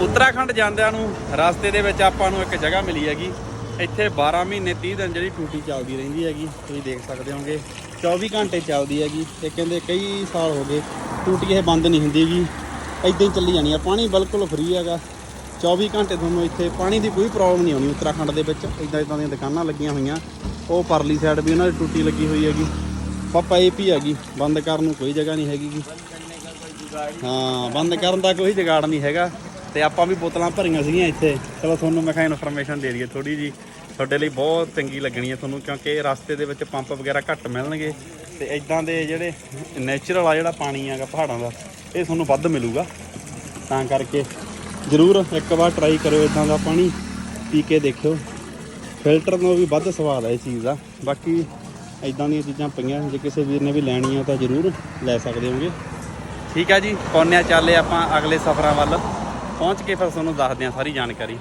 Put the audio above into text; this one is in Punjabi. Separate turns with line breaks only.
ਉੱਤਰਾਖੰਡ ਜਾਂਦਿਆਂ ਨੂੰ ਰਸਤੇ ਦੇ ਵਿੱਚ ਆਪਾਂ ਨੂੰ ਇੱਕ ਜਗ੍ਹਾ ਮਿਲੀ ਹੈਗੀ। ਇੱਥੇ 12 ਮਹੀਨੇ 30 ਦਿਨ ਜਿਹੜੀ ਟੂਟੀ ਚੱਲਦੀ ਰਹਿੰਦੀ ਹੈਗੀ। ਤੁਸੀਂ ਦੇਖ ਸਕਦੇ ਹੋਗੇ 24 ਘੰਟੇ ਚੱਲਦੀ ਹੈਗੀ। ਇਹ ਕਹਿੰਦੇ ਕਈ ਸਾਲ ਹੋ ਗਏ ਟੂਟੀ ਇਹ ਬੰਦ ਨਹੀਂ ਹੁੰਦੀ ਹੁੰਦੀਗੀ ਇਦਾਂ ਹੀ ਚੱਲੀ ਜਾਣੀ ਆ। ਪਾਣੀ ਬਿਲਕੁਲ ਫ੍ਰੀ ਹੈਗਾ। 24 ਘੰਟੇ ਤੁਹਾਨੂੰ ਇੱਥੇ ਪਾਣੀ ਦੀ ਕੋਈ ਪ੍ਰੋਬਲਮ ਨਹੀਂ ਆਉਣੀ ਉੱਤਰਾਖੰਡ ਦੇ ਵਿੱਚ। ਇਦਾਂ ਇਦਾਂ ਦੀਆਂ ਦੁਕਾਨਾਂ ਲੱਗੀਆਂ ਹੋਈਆਂ। ਉਹ ਪਰਲੀ ਸਾਈਡ ਵੀ ਉਹਨਾਂ ਦੀ ਟੂਟੀ ਲੱਗੀ ਹੋਈ ਹੈਗੀ। ਪਾਪਾ ਇਹ ਵੀ ਹੈਗੀ, ਬੰਦ ਕਰਨ ਨੂੰ ਕੋਈ ਜਗ੍ਹਾ ਨਹੀਂ ਹੈਗੀ ਹਾਂ, ਬੰਦ ਕਰਨ ਦਾ ਕੋਈ ਜਗਾੜ ਨਹੀਂ ਹੈਗਾ। ਤੇ ਆਪਾਂ ਵੀ ਬੋਤਲਾਂ ਭਰੀਆਂ ਸੀਗੀਆਂ ਇੱਥੇ। ਚਲੋ ਤੁਹਾਨੂੰ ਮੈਂ ਕਿਹਾ ਇਨਫੋਰਮੇਸ਼ਨ ਦੇ ਦਈਏ ਥੋੜੀ ਜੀ ਤੁਹਾਡੇ ਲਈ ਬਹੁਤ ਚੰਗੀ ਲੱਗਣੀ ਹੈ ਤੁਹਾਨੂੰ, ਕਿਉਂਕਿ ਰਸਤੇ ਦੇ ਵਿੱਚ ਪੰਪ ਵਗੈਰਾ ਘੱਟ ਮਿਲਣਗੇ। ਤੇ ਇਦਾਂ ਦੇ ਜਿਹੜੇ ਨੇਚਰਲ ਆ ਜਿਹੜਾ ਪਾਣੀ ਹੈਗਾ ਪਹਾੜਾਂ ਦਾ, ਇਹ ਤੁਹਾਨੂੰ ਵੱਧ ਮਿਲੂਗਾ। ਤਾਂ ਕਰਕੇ ਜ਼ਰੂਰ ਇੱਕ ਵਾਰ ਟਰਾਈ ਕਰਿਓ ਇਦਾਂ ਦਾ ਪਾਣੀ, ਪੀ ਕੇ ਦੇਖਿਓ। ਫਿਲਟਰ ਨੂੰ ਵੀ ਵੱਧ ਸਵਾਦ ਹੈ ਇਸ ਚੀਜ਼ ਦਾ। ਬਾਕੀ ਇਦਾਂ ਦੀਆਂ ਚੀਜ਼ਾਂ ਪਈਆਂ, ਜੇ ਕਿਸੇ ਵੀਰ ਨੇ ਵੀ ਲੈਣੀ ਆ ਤਾਂ ਜ਼ਰੂਰ ਲੈ ਸਕਦੇ ਹੋਗੇ। ਠੀਕ ਹੈ ਜੀ ਪੌਨਿਆ ਚੱਲੇ ਆਪਾਂ ਅਗਲੇ ਸਫ਼ਰਾਂ ਵੱਲ। ਪਹੁੰਚ ਕੇ ਫਿਰ ਤੁਹਾਨੂੰ ਦੱਸਦੇ ਹਾਂ ਸਾਰੀ ਜਾਣਕਾਰੀ।